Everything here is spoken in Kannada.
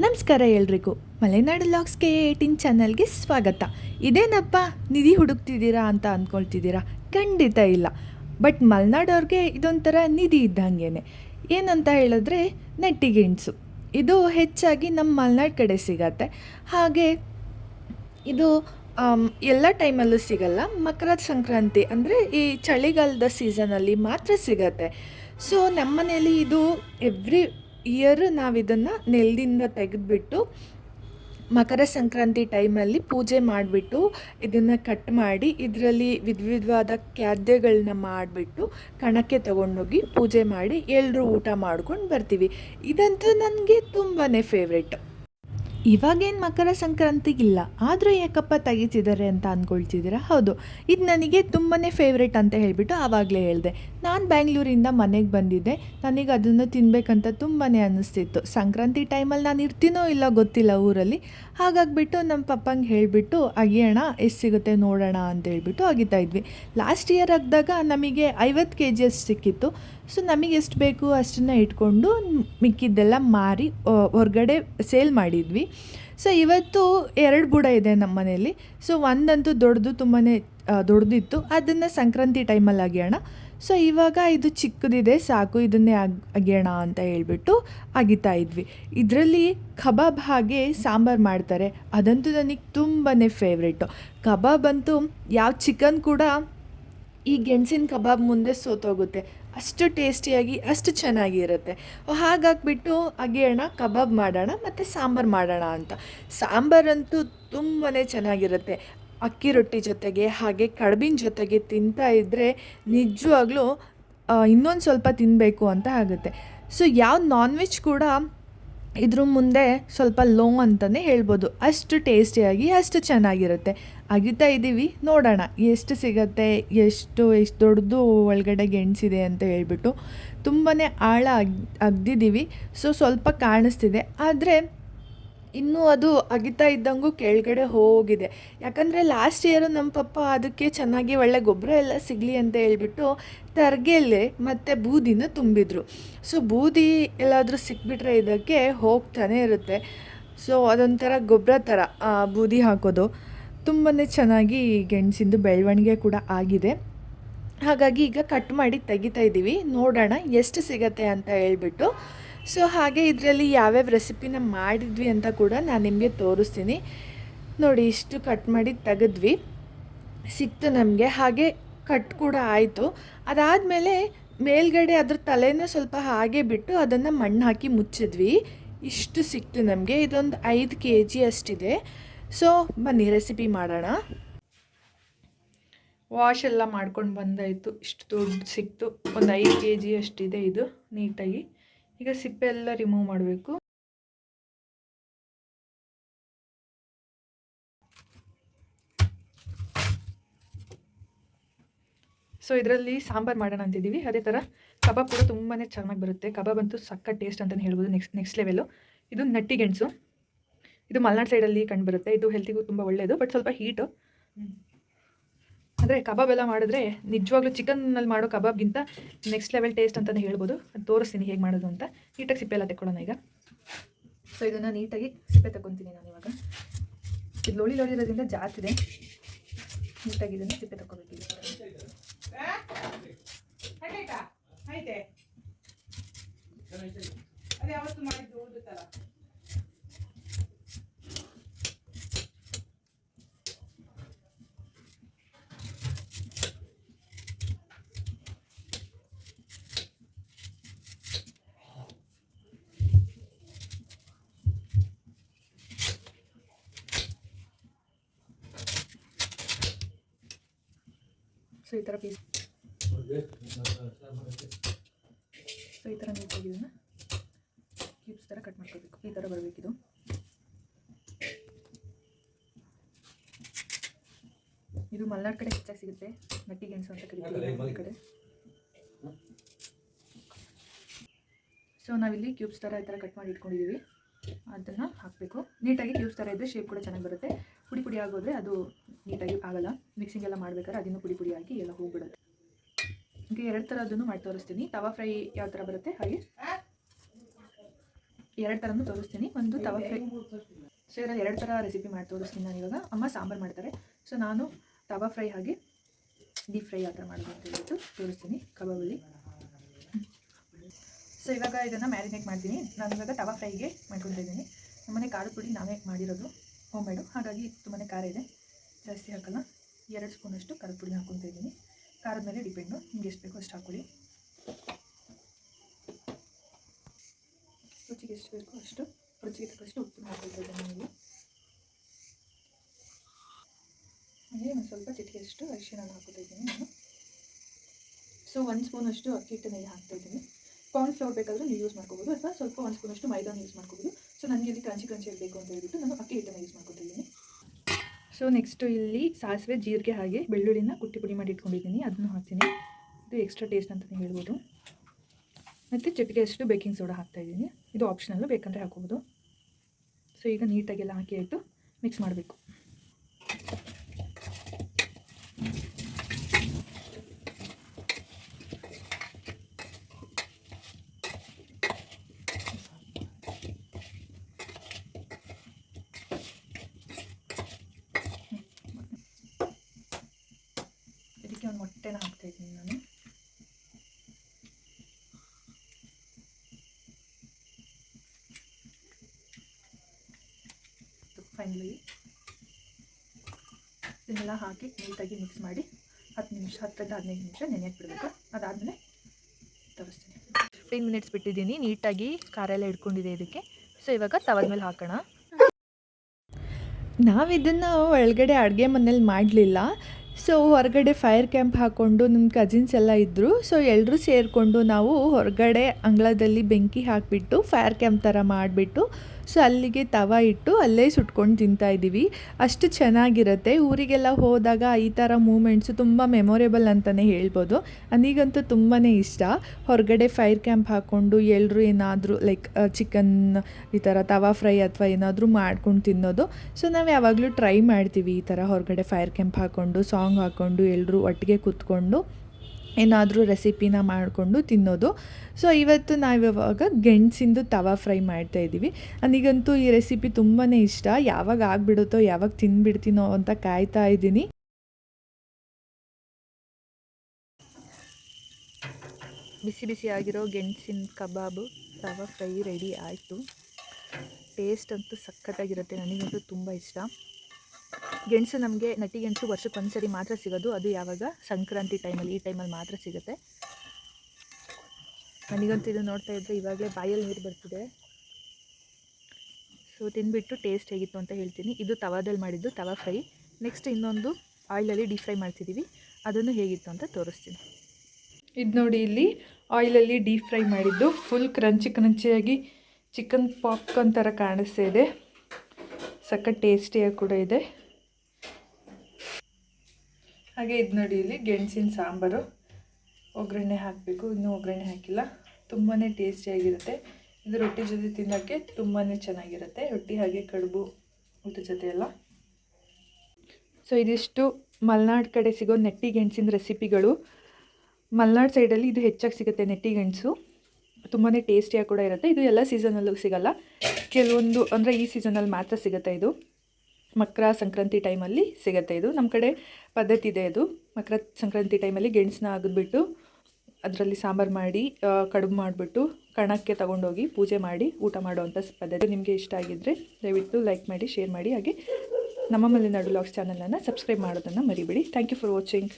ನಮಸ್ಕಾರ ಎಲ್ರಿಗೂ. ಮಲೆನಾಡು ಲಾಗ್ಸ್ ಕೆ ಏಯ್ಟೀನ್ ಚಾನಲ್ಗೆ ಸ್ವಾಗತ. ಇದೇನಪ್ಪ, ನಿಧಿ ಹುಡುಕ್ತಿದ್ದೀರಾ ಅಂತ ಅಂದ್ಕೊಳ್ತಿದ್ದೀರಾ? ಖಂಡಿತ ಇಲ್ಲ. ಬಟ್ ಮಲೆನಾಡೋರಿಗೆ ಇದೊಂಥರ ನಿಧಿ ಇದ್ದಂಗೆ ಏನಂತ ಹೇಳಿದ್ರೆ ನೆಟ್ಟಿಗೆಣಸು ಇದು ಹೆಚ್ಚಾಗಿ ನಮ್ಮ ಮಲೆನಾಡು ಕಡೆ ಸಿಗತ್ತೆ. ಹಾಗೆ ಇದು ಎಲ್ಲ ಟೈಮಲ್ಲೂ ಸಿಗಲ್ಲ. ಮಕರ ಸಂಕ್ರಾಂತಿ ಅಂದರೆ ಈ ಚಳಿಗಾಲದ ಸೀಸನಲ್ಲಿ ಮಾತ್ರ ಸಿಗತ್ತೆ. ಸೊ, ನಮ್ಮನೇಲಿ ಇದು ಎವ್ರಿ ಇಯರ್ ನಾವು ಇದನ್ನು ನೆಲದಿಂದ ತೆಗೆದುಬಿಟ್ಟು ಮಕರ ಸಂಕ್ರಾಂತಿ ಟೈಮಲ್ಲಿ ಪೂಜೆ ಮಾಡಿಬಿಟ್ಟು ಇದನ್ನು ಕಟ್ ಮಾಡಿ ಇದರಲ್ಲಿ ವಿಧ ವಿಧವಾದ ಖಾದ್ಯಗಳನ್ನ ಮಾಡಿಬಿಟ್ಟು ಕಣಕ್ಕೆ ತಗೊಂಡೋಗಿ ಪೂಜೆ ಮಾಡಿ ಎಲ್ಲರೂ ಊಟ ಮಾಡ್ಕೊಂಡು ಬರ್ತೀವಿ. ಇದಂತೂ ನನಗೆ ತುಂಬಾ ಫೇವ್ರೆಟ್ ಇವಾಗೇನು ಮಕರ ಸಂಕ್ರಾಂತಿಗಿಲ್ಲ, ಆದರೂ ಯಾಕಪ್ಪ ತೆಗಿತಿದ್ದಾರೆ ಅಂತ ಅಂದ್ಕೊಳ್ತಿದ್ದೀರಾ ಹೌದು. ಇದು ನನಗೆ ತುಂಬಾ ಫೇವ್ರೇಟ್ ಅಂತ ಹೇಳಿಬಿಟ್ಟು ಆವಾಗಲೇ ಹೇಳಿದೆ. ನಾನು ಬ್ಯಾಂಗ್ಳೂರಿಂದ ಮನೆಗೆ ಬಂದಿದ್ದೆ. ನನಗೆ ಅದನ್ನು ತಿನ್ನಬೇಕಂತ ತುಂಬಾ ಅನ್ನಿಸ್ತಿತ್ತು ಸಂಕ್ರಾಂತಿ ಟೈಮಲ್ಲಿ ನಾನು ಇರ್ತೀನೋ ಇಲ್ಲ ಗೊತ್ತಿಲ್ಲ ಊರಲ್ಲಿ. ಹಾಗಾಗ್ಬಿಟ್ಟು ನಮ್ಮ ಪಪ್ಪಂಗೆ ಹೇಳಿಬಿಟ್ಟು ಅಗಿಯೋಣ ಎಷ್ಟು ಸಿಗುತ್ತೆ ನೋಡೋಣ? ಅಂತ ಹೇಳ್ಬಿಟ್ಟು ಅಗಿತಾ ಇದ್ವಿ. ಲಾಸ್ಟ್ ಇಯರ್ ಆಗಿದಾಗ ನಮಗೆ ಐವತ್ತು ಕೆ ಜಿ ಅಷ್ಟು ಸಿಕ್ಕಿತ್ತು. ಸೊ ನಮಗೆ ಎಷ್ಟು ಬೇಕು ಅಷ್ಟನ್ನು ಇಟ್ಕೊಂಡು ಮಿಕ್ಕಿದ್ದೆಲ್ಲ ಮಾರಿ ಹೊರ್ಗಡೆ ಸೇಲ್ ಮಾಡಿದ್ವಿ. ಸೊ ಇವತ್ತು ಎರಡು ಬುಡ ಇದೆ ನಮ್ಮ ಮನೆಯಲ್ಲಿ. ಸೊ ಒಂದಂತೂ ದೊಡ್ಡದು ತುಂಬಾ ದೊಡ್ಡದಿತ್ತು. ಅದನ್ನು ಸಂಕ್ರಾಂತಿ ಟೈಮಲ್ಲಿ ಅಗಿಯೋಣ. ಸೊ ಇವಾಗ ಇದು ಚಿಕ್ಕದಿದೆ, ಸಾಕು. ಇದನ್ನೇ ಅಗ್, ಅಗಿಯೋಣ ಅಂತ ಹೇಳ್ಬಿಟ್ಟು ಅಗಿತಾ ಇದ್ವಿ. ಇದರಲ್ಲಿ ಕಬಾಬ್ ಹಾಗೆ ಸಾಂಬಾರು ಮಾಡ್ತಾರೆ. ಅದಂತೂ ನನಗೆ ತುಂಬಾ ಫೇವ್ರೇಟು ಕಬಾಬ್ ಅಂತೂ, ಯಾವ ಚಿಕನ್ ಕೂಡ ಈ ಗೆಣಸಿನ ಕಬಾಬ್ ಮುಂದೆ ಸೋತೋಗುತ್ತೆ. ಅಷ್ಟು ಟೇಸ್ಟಿಯಾಗಿ, ಅಷ್ಟು ಚೆನ್ನಾಗಿರುತ್ತೆ. ಹಾಗಾಗ್ಬಿಟ್ಟು ಅಗಿಯೋಣ, ಕಬಾಬ್ ಮಾಡೋಣ, ಮತ್ತು ಸಾಂಬಾರು ಮಾಡೋಣ ಅಂತ. ಸಾಂಬಾರಂತೂ ತುಂಬಾ ಚೆನ್ನಾಗಿರುತ್ತೆ. ಅಕ್ಕಿ ರೊಟ್ಟಿ ಜೊತೆಗೆ, ಹಾಗೆ ಕಡ್ಬಿನ ಜೊತೆಗೆ ತಿಂತಾ ಇದ್ದರೆ ನಿಜವಾಗ್ಲೂ ಇನ್ನೊಂದು ಸ್ವಲ್ಪ ತಿನ್ನಬೇಕು ಅಂತ ಆಗುತ್ತೆ. ಸೊ, ಯಾವ ನಾನ್ ವೆಜ್ ಕೂಡ ಇದ್ರ ಮುಂದೆ ಸ್ವಲ್ಪ ಲೋ ಅಂತಲೇ ಹೇಳ್ಬೋದು. ಅಷ್ಟು ಟೇಸ್ಟಿಯಾಗಿ, ಅಷ್ಟು ಚೆನ್ನಾಗಿರುತ್ತೆ. ಅಗಿತಾ ಇದ್ದೀವಿ ನೋಡೋಣ. ಎಷ್ಟು ಸಿಗತ್ತೆ, ಎಷ್ಟು ಎಷ್ಟು ದೊಡ್ಡದು ಒಳಗಡೆ ಗೆಣಸಿದೆ ಅಂತ ಹೇಳಿಬಿಟ್ಟು ತುಂಬಾ ಆಳ ಅಗ್ ಅಗ್ದಿದ್ದೀವಿ ಸೊ ಸ್ವಲ್ಪ ಕಾಣಿಸ್ತಿದೆ. ಆದರೆ ಇನ್ನೂ ಅದು ಅಗಿತಾ ಇದ್ದಂಗೂ ಕೆಳಗಡೆ ಹೋಗಿದೆ. ಯಾಕಂದರೆ ಲಾಸ್ಟ್ ಇಯರು ನಮ್ಮ ಪಪ್ಪ ಅದಕ್ಕೆ ಚೆನ್ನಾಗಿ ಒಳ್ಳೆ ಗೊಬ್ಬರ ಎಲ್ಲ ಸಿಗಲಿ ಅಂತ ಹೇಳಿಬಿಟ್ಟು ತರ್ಗೆಲೆ ಮತ್ತು ಬೂದಿನ ತುಂಬಿದ್ರು. ಸೊ ಬೂದಿ ಎಲ್ಲಾದರೂ ಸಿಕ್ಬಿಟ್ರೆ ಇದಕ್ಕೆ ಹೋಗ್ತಾನೆ ಇರುತ್ತೆ. ಸೊ ಅದೊಂಥರ ಗೊಬ್ಬರ ಥರ ಬೂದಿ ಹಾಕೋದು. ತುಂಬಾ ಚೆನ್ನಾಗಿ ಗೆಣಸಿಂದು ಬೆಳವಣಿಗೆ ಕೂಡ ಆಗಿದೆ. ಹಾಗಾಗಿ ಈಗ ಕಟ್ ಮಾಡಿ ತೆಗಿತಾ ಇದ್ದೀವಿ ನೋಡೋಣ ಎಷ್ಟು ಸಿಗತ್ತೆ ಅಂತ ಹೇಳ್ಬಿಟ್ಟು. ಸೊ ಹಾಗೆ ಇದರಲ್ಲಿ ಯಾವ್ಯಾವ ರೆಸಿಪಿನ ಮಾಡಿದ್ವಿ ಅಂತ ಕೂಡ ನಾನು ನಿಮಗೆ ತೋರಿಸ್ತೀನಿ. ನೋಡಿ, ಇಷ್ಟು ಕಟ್ ಮಾಡಿ ತೆಗೆದ್ವಿ. ಸಿಕ್ತು ನಮಗೆ. ಹಾಗೆ ಕಟ್ ಕೂಡ ಆಯಿತು. ಅದಾದಮೇಲೆ ಮೇಲ್ಗಡೆ ಅದ್ರ ತಲೆನ ಸ್ವಲ್ಪ ಹಾಗೆ ಬಿಟ್ಟು ಅದನ್ನು ಮಣ್ಣು ಹಾಕಿ ಮುಚ್ಚಿದ್ವಿ. ಇಷ್ಟು ಸಿಕ್ತು ನಮಗೆ. ಇದೊಂದು ಐದು ಕೆ ಜಿ ಅಷ್ಟಿದೆ. ಸೊ, ಬನ್ನಿ, ರೆಸಿಪಿ ಮಾಡೋಣ. ವಾಶ್ ಎಲ್ಲ ಮಾಡ್ಕೊಂಡು ಬಂದಾಯಿತು. ಇಷ್ಟು ದೊಡ್ಡ ಸಿಕ್ತು. ಒಂದು ಐದು ಕೆ ಜಿ ಅಷ್ಟಿದೆ ಇದು, ನೀಟಾಗಿ. ಈಗ ಸಿಪ್ಪೆ ಎಲ್ಲ ರಿಮೂವ್ ಮಾಡಬೇಕು. ಸೊ ಇದರಲ್ಲಿ ಸಾಂಬಾರು ಮಾಡೋಣ ಅಂತಿದ್ದೀವಿ. ಅದೇ ಥರ ಕಬಾಬ್ ಕೂಡ ತುಂಬಾ ಚೆನ್ನಾಗಿ ಬರುತ್ತೆ. ಕಬಾಬ್ ಅಂತೂ ಸಕ್ಕ ಟೇಸ್ಟ್ ಅಂತಲೇ ಹೇಳ್ಬೋದು. ನೆಕ್ಸ್ಟ್ ನೆಕ್ಸ್ಟ್ ಲೆವೆಲು ಇದು ನಟ್ಟಿ ಗೆಣಸು. ಇದು ಮಲೆನಾಡು ಸೈಡಲ್ಲಿ ಕಂಡು ಬರುತ್ತೆ ಇದು ಹೆಲ್ತಿಗೂ ತುಂಬ ಒಳ್ಳೆಯದು ಬಟ್ ಸ್ವಲ್ಪ ಹೀಟು ಅಂದರೆ ಕಬಾಬ್ ಎಲ್ಲ ಮಾಡಿದ್ರೆ ನಿಜವಾಗ್ಲೂ ಚಿಕನ್ನಲ್ಲಿ ಮಾಡೋ ಕಬಾಬ್ಗಿಂತ ನೆಕ್ಸ್ಟ್ ಲೆವೆಲ್ ಟೇಸ್ಟ್ ಅಂತಲೇ ಹೇಳ್ಬೋದು. ಅದು ತೋರಿಸ್ತೀನಿ ಹೇಗೆ ಮಾಡೋದು ಅಂತ. ನೀಟಾಗಿ ಸಿಪ್ಪೆ ಎಲ್ಲ ತೆಕ್ಕೊಳ್ಳೋಣ ಈಗ. ಸೊ ಇದನ್ನು ನೀಟಾಗಿ ಸಿಪ್ಪೆ ತಗೊತೀನಿ ನಾನು ಇವಾಗ. ಇದು ಲೋಳಿ ಲೋಳಿ ಇರೋದ್ರಿಂದ ಜಾಸ್ತಿ ಇದೆ. ನೀಟಾಗಿ ಇದನ್ನು ಸಿಪ್ಪೆ ತಗೋಬೇಕು ಅದೇ ಅವತ್ತು ಮಾಡಿದ್ದು ಸೊ ಈ ಥರ ಪೀಸ್ ಸೊ ಈ ಥರ ನೀಟಾಗಿ ಇದನ್ನು ಕ್ಯೂಬ್ಸ್ ಥರ ಕಟ್ ಮಾಡ್ಕೋಬೇಕು. ಈ ಥರ ಬರಬೇಕಿದು ಇದು. ಮಲ್ನಾಡ್ ಕಡೆ ಹೆಚ್ಚಾಗಿ ಸಿಗುತ್ತೆ. ನಟ್ಟಿ ಗೆಣಸು ಅಂತ ಕರಿತೀವಿ ಈ ಕಡೆ. ಸೊ ನಾವಿಲ್ಲಿ ಕ್ಯೂಬ್ಸ್ ಥರ ಈ ಥರ ಕಟ್ ಮಾಡಿ ಇಟ್ಕೊಂಡಿದ್ದೀವಿ ಅದನ್ನು ಹಾಕಬೇಕು. ನೀಟಾಗಿ ಕ್ಯೂಬ್ಸ್ ಥರ ಇದ್ದರೆ ಶೇಪ್ ಕೂಡ ಚೆನ್ನಾಗಿ ಬರುತ್ತೆ. ಪುಡಿ ಪುಡಿ ಆಗೋದ್ರೆ ಅದು ನೀಟಾಗಿ ಆಗಲ್ಲ. ಮಿಕ್ಸಿಂಗ್ ಎಲ್ಲ ಮಾಡ್ಬೇಕಾದ್ರೆ ಅದನ್ನು ಪುಡಿ ಪುಡಿ ಹಾಕಿ ಎಲ್ಲ ಹೋಗ್ಬಿಡುತ್ತೆ. ಹೀಗೆ ಎರಡು ಥರ ಅದನ್ನು ಮಾಡಿ ತೋರಿಸ್ತೀನಿ. ತವಾ ಫ್ರೈ ಯಾವ ಥರ ಬರುತ್ತೆ? ಹಾಗೆ. ಎರಡು ಥರನೂ ತೋರಿಸ್ತೀನಿ. ಒಂದು ತವಾ ಫ್ರೈ. ಸೊ ಇದರಲ್ಲಿ ಎರಡು ಥರ ರೆಸಿಪಿ ಮಾಡಿ ತೋರಿಸ್ತೀನಿ ನಾನು ಇವಾಗ. ಅಮ್ಮ ಸಾಂಬಾರು ಮಾಡ್ತಾರೆ. ಸೊ ನಾನು ತವಾ ಫ್ರೈ ಹಾಗೆ ಡೀಪ್ ಫ್ರೈ ಯಾವ ಥರ ಮಾಡೋದು ಅಂತ ಹೇಳ್ಬಿಟ್ಟು ತೋರಿಸ್ತೀನಿ ಕಬಾಬಲ್ಲಿ. ಸೊ ಇವಾಗ ಇದನ್ನು ಮ್ಯಾರಿನೇಟ್ ಮಾಡ್ತೀನಿ. ನಾನು ಇವಾಗ ತವಾ ಫ್ರೈಗೆ ಮಾಡ್ಕೊತಾ ಇದ್ದೀನಿ. ನಮ್ಮನೆ ಖಾರದ ಪುಡಿ ನಾವೇ ಮಾಡಿರೋದು. ಹೋಮ್ ಮೇಡು ಹಾಗಾಗಿ ತುಂಬಾ ಖಾರ ಇದೆ. ಜಾಸ್ತಿ ಹಾಕಲ್ಲ. ಎರಡು ಸ್ಪೂನಷ್ಟು ಖಾರದ ಪುಡಿ ಹಾಕ್ಕೊತಾ ಇದ್ದೀನಿ. ಖಾರದ ಮೇಲೆ ಡಿಪೆಂಡು ನಿಮ್ಗೆ ಎಷ್ಟು ಬೇಕೋ ಅಷ್ಟು ಹಾಕೊಳ್ಳಿ. ರುಚಿಗೆ ಎಷ್ಟು ಬೇಕೋ ಅಷ್ಟು, ರುಚಿಗೆ ತಕ್ಕಷ್ಟು ಉಪ್ಪು ಹಾಕೊಳ್ತಾ ಇದ್ದೀನಿ ನನಗೆ ಹಾಗೆ ಒಂದು ಸ್ವಲ್ಪ ಚಿಟಿಕೆಯಷ್ಟು ಅರಿಶಿನ ಹಾಕೋತಾ ಇದ್ದೀನಿ ನಾನು. ಸೊ ಒಂದು ಸ್ಪೂನಷ್ಟು ಅಕ್ಕಿ ಹಿಟ್ಟನ್ನ ಇಲ್ಲಿ ಹಾಕ್ತಾ ಇದ್ದೀನಿ. ಕಾರ್ನ್ ಫ್ಲೋರ್ ಬೇಕಾದರೂ ನೀವು ಯೂಸ್ ಮಾಡ್ಕೋಬೋದು, ಅಥವಾ ಸ್ವಲ್ಪ ಒಂದು ಸ್ಪೂನಷ್ಟು ಮೈದಾನ ಯೂಸ್ ಮಾಡ್ಕೋಬೋದು. ಸೊ ನನಗೆ ಇಲ್ಲಿ ಕ್ರಂಚಿ ಕ್ರಂಚಿ ಇರಬೇಕು ಅಂತ ಹೇಳ್ಬಿಟ್ಟು ನಾನು ಅಕ್ಕಿ ಹಿಟ್ಟನ್ನು ಯೂಸ್ ಮಾಡ್ಕೊತಿದ್ದೀನಿ ಸೊ ನೆಕ್ಸ್ಟು ಇಲ್ಲಿ ಸಾಸಿವೆ, ಜೀರಿಗೆ ಹಾಗೆ ಬೆಳ್ಳುಳ್ಳಿನ ಕುಟ್ಟಿ ಪುಡಿ ಮಾಡಿ ಇಟ್ಕೊಂಡಿದ್ದೀನಿ. ಅದನ್ನು ಹಾಕ್ತೀನಿ. ಇದು ಎಕ್ಸ್ಟ್ರಾ ಟೇಸ್ಟ್ ಅಂತಲೇ ಹೇಳ್ಬೋದು. ಮತ್ತು ಚಿಟಿಕೆಯಷ್ಟು ಬೇಕಿಂಗ್ ಸೋಡಾ ಹಾಕ್ತಾಯಿದ್ದೀನಿ ಇದು ಆಪ್ಷನಲ್ಲು ಬೇಕಂದರೆ ಹಾಕೋಬೋದು ಸೊ ಈಗ ನೀಟಾಗೆಲ್ಲ ಹಾಕಿ ಆಯಿತು ಮಿಕ್ಸ್ ಮಾಡಬೇಕು. ಇದಕ್ಕೆ ಒಂದು ಮೊಟ್ಟೆನ ಹಾಕ್ತಾ ಇದ್ದೀನಿ ನಾನು. ಫೈನಲಿ ಇದನ್ನೆಲ್ಲ ಹಾಕಿ ನೀಟಾಗಿ ಮಿಕ್ಸ್ ಮಾಡಿ ಹತ್ತು ನಿಮಿಷ, ಹತ್ತರಿಂದ ಹದಿನೈದು ನಿಮಿಷ ನೆನೆಯಕ್ಕೆ ಬಿಡಬೇಕು. ಅದಾದಮೇಲೆ ತೋರಿಸ್ತೀನಿ. ಫಿಫ್ಟೀನ್ ಮಿನಿಟ್ಸ್ ಬಿಟ್ಟಿದ್ದೀನಿ, ನೀಟಾಗಿ ಖಾರ ಎಲ್ಲ ಇಟ್ಕೊಂಡಿದೆ ಇದಕ್ಕೆ. ಸೊ ಇವಾಗ ತವದ ಮೇಲೆ ಹಾಕೋಣ. ನಾವಿದನ್ನು ಒಳಗಡೆ ಅಡುಗೆ ಮನೇಲಿ ಮಾಡಲಿಲ್ಲ. ಸೊ ಹೊರಗಡೆ ಫೈರ್ ಕ್ಯಾಂಪ್ ಹಾಕ್ಕೊಂಡು ನನ್ನ ಕಸಿನ್ಸ್ ಎಲ್ಲ ಇದ್ದರು ಸೊ ಎಲ್ಲರೂ ಸೇರಿಕೊಂಡು ನಾವು ಹೊರಗಡೆ ಅಂಗಳದಲ್ಲಿ ಬೆಂಕಿ ಹಾಕಿಬಿಟ್ಟು, ಫೈರ್ ಕ್ಯಾಂಪ್ ಥರ ಮಾಡಿಬಿಟ್ಟು ಸೊ ಅಲ್ಲಿಗೆ ತವ ಇಟ್ಟು ಅಲ್ಲೇ ಸುಟ್ಕೊಂಡು ತಿಂತಾ ಇದ್ದೀವಿ. ಅಷ್ಟು ಚೆನ್ನಾಗಿರುತ್ತೆ. ಊರಿಗೆಲ್ಲ ಹೋದಾಗ ಈ ಥರ ಮೂಮೆಂಟ್ಸು ತುಂಬ ಮೆಮೊರೇಬಲ್ ಅಂತಲೇ ಹೇಳ್ಬೋದು. ನನಗಂತೂ ತುಂಬಾ ಇಷ್ಟ. ಹೊರಗಡೆ ಫೈರ್ ಕ್ಯಾಂಪ್ ಹಾಕ್ಕೊಂಡು ಎಲ್ಲರೂ ಏನಾದರೂ ಲೈಕ್ ಚಿಕನ್ ಈ ಥರ ತವಾ ಫ್ರೈ ಅಥವಾ ಏನಾದರೂ ಮಾಡ್ಕೊಂಡು ತಿನ್ನೋದು. ಸೊ ನಾವು ಯಾವಾಗಲೂ ಟ್ರೈ ಮಾಡ್ತೀವಿ ಈ ಥರ ಹೊರಗಡೆ ಫೈರ್ ಕ್ಯಾಂಪ್ ಹಾಕ್ಕೊಂಡು, ಸಾಂಗ್ ಹಾಕ್ಕೊಂಡು ಎಲ್ಲರೂ ಒಟ್ಟಿಗೆ ಕೂತ್ಕೊಂಡು. ಏನಾದರೂ ರೆಸಿಪಿನ ಮಾಡಿಕೊಂಡು ತಿನ್ನೋದು. ಸೊ ಇವತ್ತು ನಾವು ಇವಾಗ ಗೆಣಸಿಂದು ತವಾ ಫ್ರೈ ಮಾಡ್ತಾ ಇದ್ದೀವಿ ನನಗಂತೂ ಈ ರೆಸಿಪಿ ತುಂಬಾ ಇಷ್ಟ. ಯಾವಾಗ ಆಗಿಬಿಡುತ್ತೋ, ಯಾವಾಗ ತಿನ್ಬಿಡ್ತೀನೋ ಅಂತ ಕಾಯ್ತಾ ಇದ್ದೀನಿ. ಬಿಸಿ ಬಿಸಿ ಆಗಿರೋ ಗೆಣಸಿನ ಕಬಾಬು, ತವಾ ಫ್ರೈ ರೆಡಿ ಆಯಿತು. ಟೇಸ್ಟ್ ಅಂತೂ ಸಖತ್ತಾಗಿರುತ್ತೆ. ನನಗಂತೂ ತುಂಬ ಇಷ್ಟ. ಗೆಣಸು ನಮಗೆ ನಟಿ ಗೆಣಸು ವರ್ಷಕ್ಕೆ ಒಂದು ಸರಿ ಮಾತ್ರ ಸಿಗೋದು. ಅದು ಯಾವಾಗ? ಸಂಕ್ರಾಂತಿ ಟೈಮಲ್ಲಿ ಈ ಟೈಮಲ್ಲಿ ಮಾತ್ರ ಸಿಗುತ್ತೆ. ನನಗಂತೂ ಇದು ನೋಡ್ತಾ ಇದ್ದರೆ ಇವಾಗಲೇ ಬಾಯಲ್ಲಿ ನೀರು ಬರ್ತಿದೆ. ಸೊ ತಿಂದುಬಿಟ್ಟು ಟೇಸ್ಟ್ ಹೇಗಿತ್ತು ಅಂತ ಹೇಳ್ತೀನಿ. ಇದು ತವಾದಲ್ಲಿ ಮಾಡಿದ್ದು, ತವಾ ಫ್ರೈ. ನೆಕ್ಸ್ಟ್ ಇನ್ನೊಂದು ಆಯಿಲಲ್ಲಿ ಡೀಪ್ ಫ್ರೈ ಮಾಡ್ತಿದ್ದೀವಿ ಅದನ್ನು ಹೇಗಿತ್ತು ಅಂತ ತೋರಿಸ್ತೀನಿ. ಇದು ನೋಡಿ ಇಲ್ಲಿ ಆಯಿಲಲ್ಲಿ ಡೀಪ್ ಫ್ರೈ ಮಾಡಿದ್ದು. ಫುಲ್ ಕ್ರಂಚಿ ಕ್ರಂಚಿಯಾಗಿ ಚಿಕನ್ ಪಾಪ್ಕಾರ್ನ್ ಥರ ಕಾಣಿಸ್ತಾ ಇದೆ. ಸಖತ್ ಟೇಸ್ಟಿಯಾಗಿ ಕೂಡ ಇದೆ. ಹಾಗೆ ಇದು ನೋಡಿ ಇಲ್ಲಿ ಗೆಣಸಿನ ಸಾಂಬಾರು. ಒಗ್ಗರಣೆ ಹಾಕಬೇಕು, ಇನ್ನೂ ಒಗ್ಗರಣೆ ಹಾಕಿಲ್ಲ. ತುಂಬಾ ಟೇಸ್ಟಿಯಾಗಿರುತ್ತೆ ಇದು ರೊಟ್ಟಿ ಜೊತೆ ತಿನ್ನೋಕ್ಕೆ ತುಂಬಾ ಚೆನ್ನಾಗಿರುತ್ತೆ. ರೊಟ್ಟಿ ಹಾಗೆ ಕಡುಬು, ಊಟದ ಜೊತೆ ಎಲ್ಲ. ಸೊ ಇದಿಷ್ಟು ಮಲೆನಾಡು ಕಡೆ ಸಿಗೋ ನೆಟ್ಟಿ ಗೆಣಸಿನ ರೆಸಿಪಿಗಳು. ಮಲೆನಾಡು ಸೈಡಲ್ಲಿ ಇದು ಹೆಚ್ಚಾಗಿ ಸಿಗುತ್ತೆ ನೆಟ್ಟಿ ಗೆಣಸು. ತುಂಬಾ ಟೇಸ್ಟಿಯಾಗಿ ಕೂಡ ಇರುತ್ತೆ. ಇದು ಎಲ್ಲ ಸೀಸನಲ್ಲೂ ಸಿಗಲ್ಲ. ಕೆಲವೊಂದು ಅಂದರೆ ಈ ಸೀಸನಲ್ಲಿ ಮಾತ್ರ ಸಿಗುತ್ತೆ ಇದು. ಮಕರ ಸಂಕ್ರಾಂತಿ ಟೈಮಲ್ಲಿ ಸಿಗುತ್ತೆ ಇದು. ನಮ್ಮ ಕಡೆ ಪದ್ಧತಿ ಇದೆ ಅದು ಮಕರ ಸಂಕ್ರಾಂತಿ ಟೈಮಲ್ಲಿ ಗೆಣಸನ್ನ ಆಗಿದ್ಬಿಟ್ಟು ಅದರಲ್ಲಿ ಸಾಂಬಾರು ಮಾಡಿ ಕಡುಬು ಮಾಡಿಬಿಟ್ಟು ಕಣಕ್ಕೆ ತಗೊಂಡೋಗಿ ಪೂಜೆ ಮಾಡಿ ಊಟ ಮಾಡುವಂಥ ಪದ್ಧತಿ ನಿಮಗೆ ಇಷ್ಟ ಆಗಿದ್ದರೆ ದಯವಿಟ್ಟು ಲೈಕ್ ಮಾಡಿ, ಶೇರ್ ಮಾಡಿ. ಹಾಗೆ ನಮ್ಮ ಮಲೆನಾಡು ಲಾಗ್ಸ್ ಚಾನಲನ್ನು ಸಬ್ಸ್ಕ್ರೈಬ್ ಮಾಡೋದನ್ನು ಮರಿಬೇಡಿ. Thank you for watching.